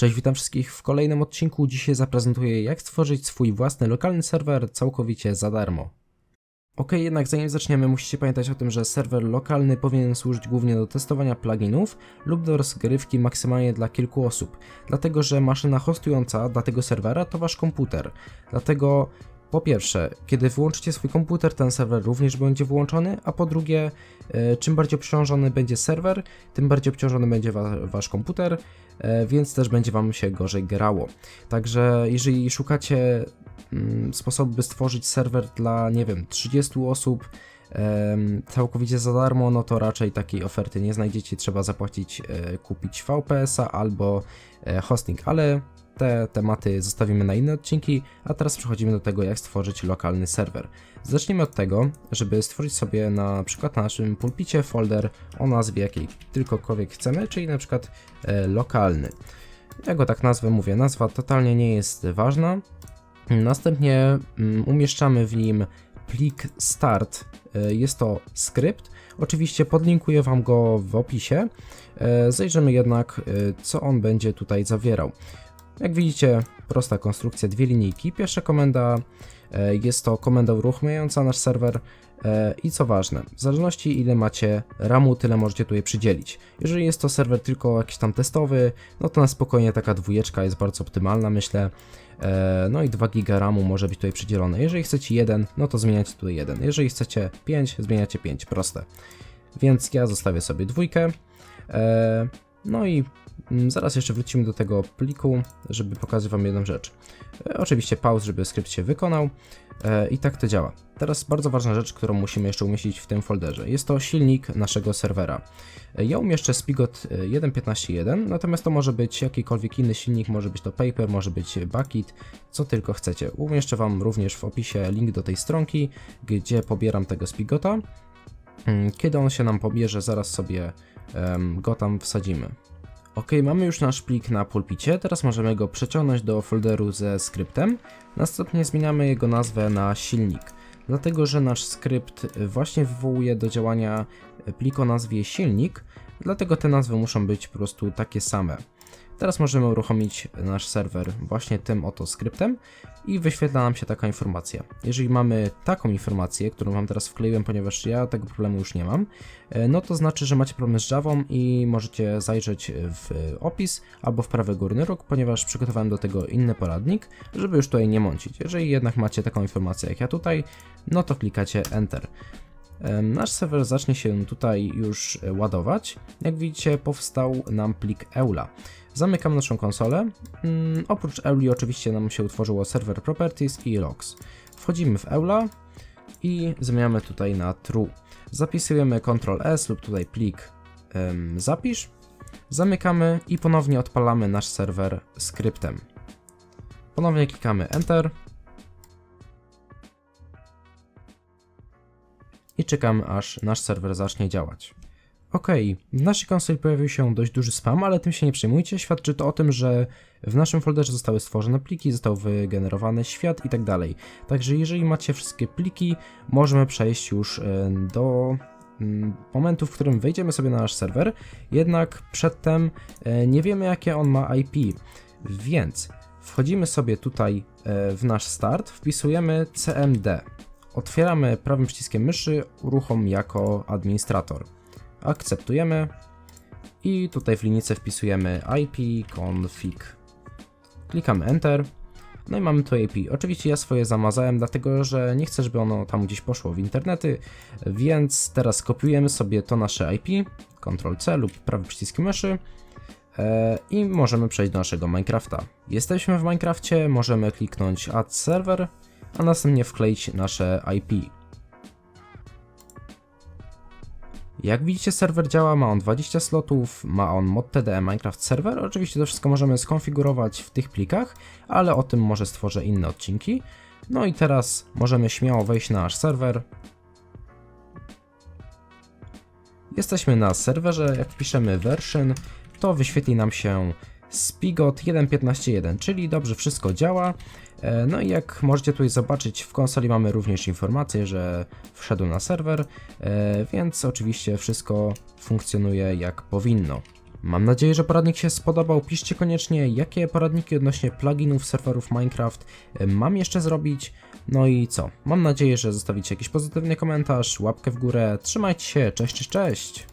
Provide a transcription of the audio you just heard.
Cześć, witam wszystkich w kolejnym odcinku. Dzisiaj zaprezentuję jak stworzyć swój własny lokalny serwer całkowicie za darmo. Ok, jednak zanim zaczniemy, musicie pamiętać o tym, że serwer lokalny powinien służyć głównie do testowania pluginów lub do rozgrywki maksymalnie dla kilku osób, dlatego że maszyna hostująca dla tego serwera to wasz komputer. Dlatego po pierwsze, kiedy wyłączycie swój komputer, ten serwer również będzie włączony, a po drugie, e, czym bardziej obciążony będzie serwer, tym bardziej obciążony będzie wa wasz komputer, e, więc też będzie wam się gorzej grało. Także jeżeli szukacie mm, sposobu, by stworzyć serwer dla, nie wiem, 30 osób, całkowicie za darmo, no to raczej takiej oferty nie znajdziecie, trzeba zapłacić, e, kupić VPS-a albo e, hosting, ale te tematy zostawimy na inne odcinki, a teraz przechodzimy do tego, jak stworzyć lokalny serwer. Zacznijmy od tego, żeby stworzyć sobie na przykład na naszym pulpicie folder o nazwie jakiej tylkokolwiek chcemy, czyli na przykład e, lokalny. Ja go tak nazwę, mówię, nazwa totalnie nie jest ważna. Następnie mm, umieszczamy w nim plik start, e, jest to skrypt. Oczywiście podlinkuję Wam go w opisie. E, Zajrzymy jednak, e, co on będzie tutaj zawierał. Jak widzicie, prosta konstrukcja, dwie linijki. Pierwsza komenda jest to komenda uruchamiająca nasz serwer. E, I co ważne, w zależności ile macie RAMu, tyle możecie tutaj przydzielić. Jeżeli jest to serwer tylko jakiś tam testowy, no to na spokojnie taka dwójeczka jest bardzo optymalna, myślę. E, No i 2 GB RAMu może być tutaj przydzielone. Jeżeli chcecie 1, no to zmieniacie tutaj 1. Jeżeli chcecie 5, zmieniacie 5, proste. Więc ja zostawię sobie dwójkę. E, No i Mm, Zaraz jeszcze wrócimy do tego pliku, żeby pokazać Wam jedną rzecz. Oczywiście pauz, żeby skrypt się wykonał i tak to działa. Teraz bardzo ważna rzecz, którą musimy jeszcze umieścić w tym folderze. Jest to silnik naszego serwera. E, Ja umieszczę Spigot e, 1.15.1, natomiast to może być jakikolwiek inny silnik, może być to Paper, może być Bucket, co tylko chcecie. Umieszczę Wam również w opisie link do tej stronki, gdzie pobieram tego Spigota. Mm, Kiedy on się nam pobierze, zaraz sobie go tam wsadzimy. Ok, mamy już nasz plik na pulpicie, teraz możemy go przeciągnąć do folderu ze skryptem. Następnie zmieniamy jego nazwę na silnik, dlatego że nasz skrypt właśnie wywołuje do działania plik o nazwie silnik, dlatego te nazwy muszą być po prostu takie same. Teraz możemy uruchomić nasz serwer właśnie tym oto skryptem i wyświetla nam się taka informacja. Jeżeli mamy taką informację, którą wam teraz wkleiłem, ponieważ ja tego problemu już nie mam, e, no to znaczy, że macie problem z Javą i możecie zajrzeć w opis albo w prawy górny róg, ponieważ przygotowałem do tego inny poradnik, żeby już tutaj nie mącić. Jeżeli jednak macie taką informację jak ja tutaj, no to klikacie Enter. Nasz serwer zacznie się tutaj już e, ładować. Jak widzicie, powstał nam plik EULA. Zamykam naszą konsolę. Mm, oprócz EULI oczywiście nam się utworzyło server properties i logs. Wchodzimy w EULA i zmieniamy tutaj na true. Zapisujemy Ctrl S lub tutaj plik zapisz. Zamykamy i ponownie odpalamy nasz serwer skryptem. Ponownie klikamy Enter. I czekamy aż nasz serwer zacznie działać. Ok, w naszej konsoli pojawił się dość duży spam, ale tym się nie przejmujcie. Świadczy to o tym, że w naszym folderze zostały stworzone pliki, został wygenerowany świat i tak dalej. Także jeżeli macie wszystkie pliki, możemy przejść już e, do mm, momentu, w którym wejdziemy sobie na nasz serwer. Jednak przedtem e, nie wiemy, jakie on ma IP, więc wchodzimy sobie tutaj e, w nasz start, wpisujemy cmd. Otwieramy prawym przyciskiem myszy, uruchom jako administrator. Akceptujemy i tutaj w linijce wpisujemy IP config. Klikamy Enter. No i mamy tu IP. Oczywiście ja swoje zamazałem, dlatego że nie chcę, żeby ono tam gdzieś poszło w internety, więc teraz kopiujemy sobie to nasze IP, Ctrl-C lub prawym przyciskiem myszy e, i możemy przejść do naszego Minecrafta. Jesteśmy w Minecrafcie, możemy kliknąć Add Server, a następnie wkleić nasze IP. Jak widzicie serwer działa, ma on 20 slotów, ma on mod Minecraft Server, oczywiście to wszystko możemy skonfigurować w tych plikach, ale o tym może stworzę inne odcinki. No i teraz możemy śmiało wejść na nasz serwer. Jesteśmy na serwerze, jak wpiszemy version, to wyświetli nam się Spigot 1.15.1, czyli dobrze wszystko działa. E, No i jak możecie tutaj zobaczyć, w konsoli mamy również informację, że wszedł na serwer, e, więc oczywiście wszystko funkcjonuje jak powinno. Mam nadzieję, że poradnik się spodobał. Piszcie koniecznie, jakie poradniki odnośnie pluginów serwerów Minecraft e, mam jeszcze zrobić. No i co? Mam nadzieję, że zostawicie jakiś pozytywny komentarz, łapkę w górę. Trzymajcie się, cześć, cześć, cześć!